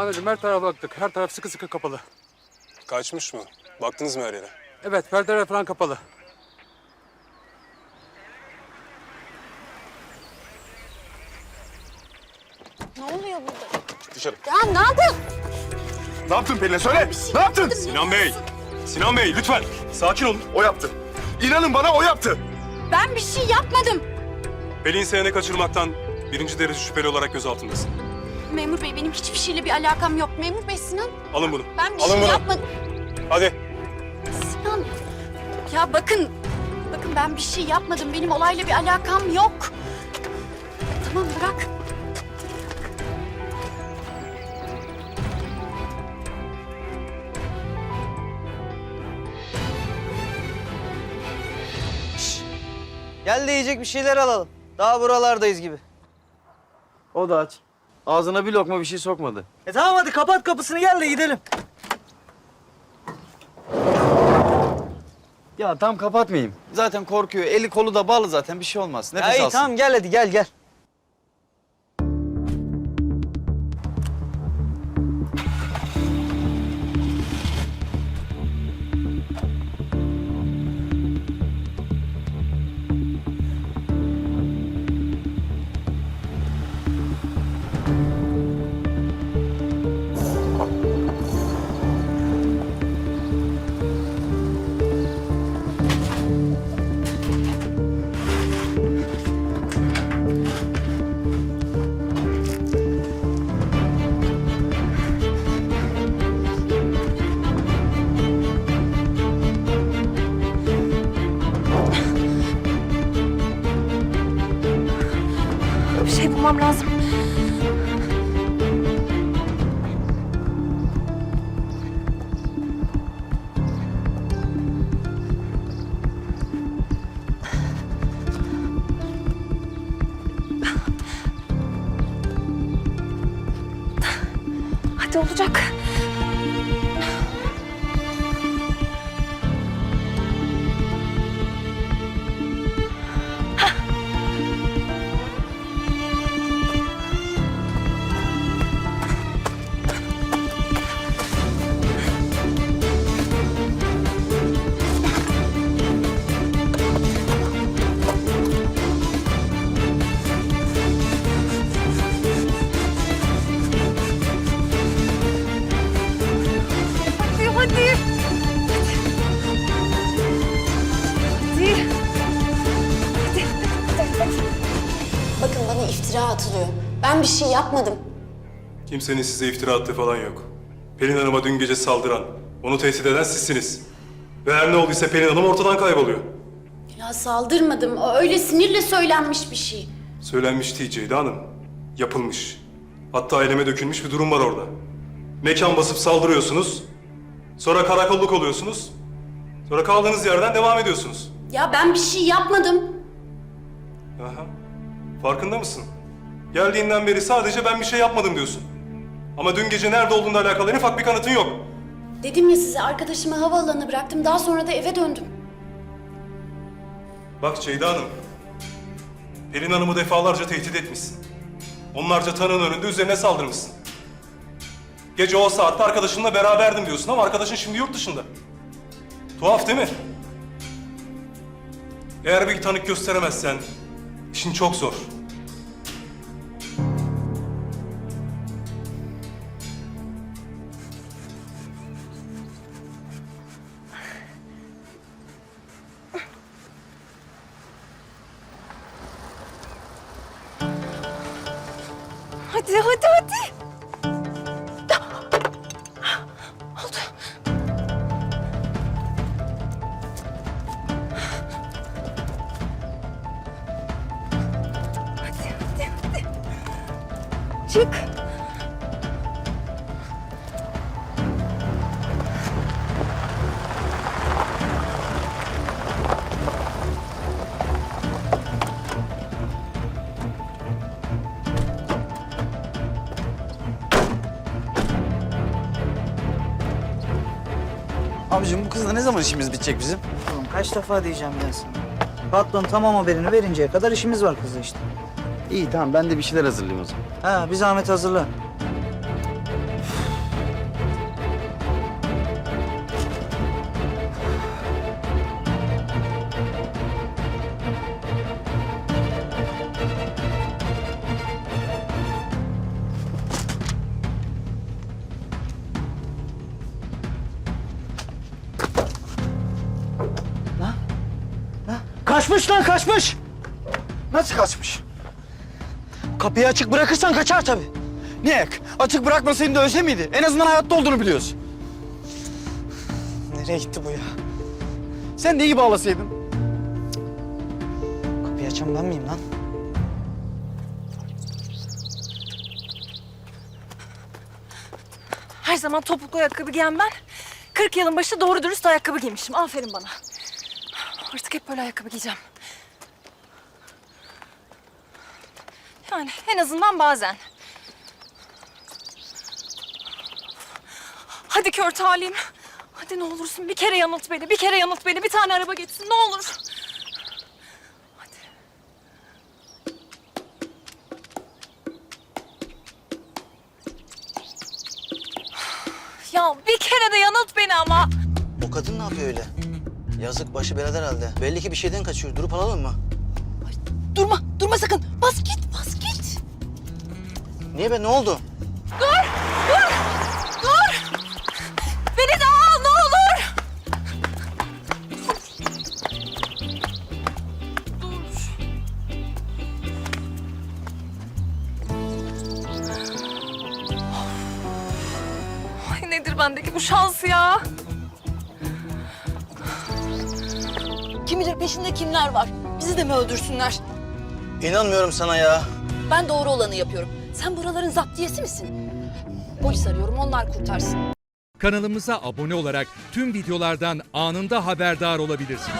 Amirim her tarafa baktık. Her taraf sıkı sıkı kapalı. Kaçmış mı? Baktınız mı her yere? Evet perdeler falan kapalı. Ne oluyor burada? Dışarı. Ya ne yapıyorsun? Ne yaptın Pelin'e söyle. Ne yaptın? Sinan Bey! Sinan Bey lütfen sakin olun. O yaptı. İnanın bana o yaptı. Ben bir şey yapmadım. Pelin Sayan'ı kaçırmaktan birinci derece şüpheli olarak gözaltındasın. Memur bey benim hiçbir şeyle bir alakam yok. Memur bey Sinan Alın bunu. ben bir Alın şey bunu. yapmadım. Hadi. Sinan ya bakın bakın ben bir şey yapmadım. Benim olayla bir alakam yok. Tamam bırak. Gel de yiyecek bir şeyler alalım. Daha buralardayız gibi. O da aç. Ağzına bir lokma bir şey sokmadı. E tamam hadi kapat kapısını gel de gidelim. Ya tam kapatmayayım. Zaten korkuyor. Eli kolu da bağlı zaten bir şey olmaz. Nefes Ya iyi alsın. tamam gel hadi gel gel. Bulmam lazım. Hadi olacak. Bakın bana iftira atılıyor. Ben bir şey yapmadım. Kimsenin size iftira attığı falan yok. Pelin Hanım'a dün gece saldıran, onu tehdit eden sizsiniz. Ve her ne olduysa Pelin Hanım ortadan kayboluyor. Ya saldırmadım. O öyle sinirle söylenmiş bir şey. Söylenmiş değil Ceyda Hanım. Yapılmış. Hatta eleme dökülmüş bir durum var orada. Mekan basıp saldırıyorsunuz. Sonra karakolluk oluyorsunuz. Sonra kaldığınız yerden devam ediyorsunuz. Ya ben bir şey yapmadım. Aha. Farkında mısın? Geldiğinden beri sadece ben bir şey yapmadım diyorsun. Ama dün gece nerede olduğunla alakalı en ufak bir kanıtın yok. Dedim ya size arkadaşımı havaalanına bıraktım. Daha sonra da eve döndüm. Bak Ceyda Hanım. Pelin Hanım'ı defalarca tehdit etmişsin. Onlarca tanığın önünde üzerine saldırmışsın. Gece o saatte arkadaşınla beraberdim diyorsun ama arkadaşın şimdi yurt dışında. Tuhaf değil mi? Eğer bir tanık gösteremezsen işin çok zor. Hadi hadi hadi. Çık. Abicim bu kızla ne zaman işimiz bitecek bizim? Oğlum kaç defa diyeceğim ben sana. Patron tamam haberini verinceye kadar işimiz var kızla işte. İyi tamam ben de bir şeyler hazırlayayım o zaman. Ha bir zahmet hazırla. Kaçmış lan kaçmış. Nasıl kaçmış? Kapıyı açık bırakırsan kaçar tabii. Niye? Açık bırakmasaydın da ölse miydi? En azından hayatta olduğunu biliyoruz. Nereye gitti bu ya? Sen de iyi bağlasaydın. Kapıyı açan ben miyim lan? Her zaman topuklu ayakkabı giyen ben. 40 yılın başı doğru dürüst ayakkabı giymişim. Aferin bana. Artık hep böyle ayakkabı giyeceğim. Yani en azından bazen. Hadi kör talim. Hadi ne olursun bir kere yanılt beni. Bir kere yanılt beni. Bir tane araba geçsin ne olur. Hadi. Ya bir kere de yanılt beni ama. O kadın ne yapıyor öyle? Yazık başı belada herhalde. Belli ki bir şeyden kaçıyor. Durup alalım mı? Durma, durma sakın. Niye be ne oldu? Dur! Beni de al ne olur! Dur. Ay nedir bendeki bu şans ya? Kim bilir peşinde kimler var? Bizi de mi öldürsünler? İnanmıyorum sana ya. Ben doğru olanı yapıyorum. Sen buraların zaptiyesi misin? Polis arıyorum, onlar kurtarsın. Kanalımıza abone olarak tüm videolardan anında haberdar olabilirsiniz.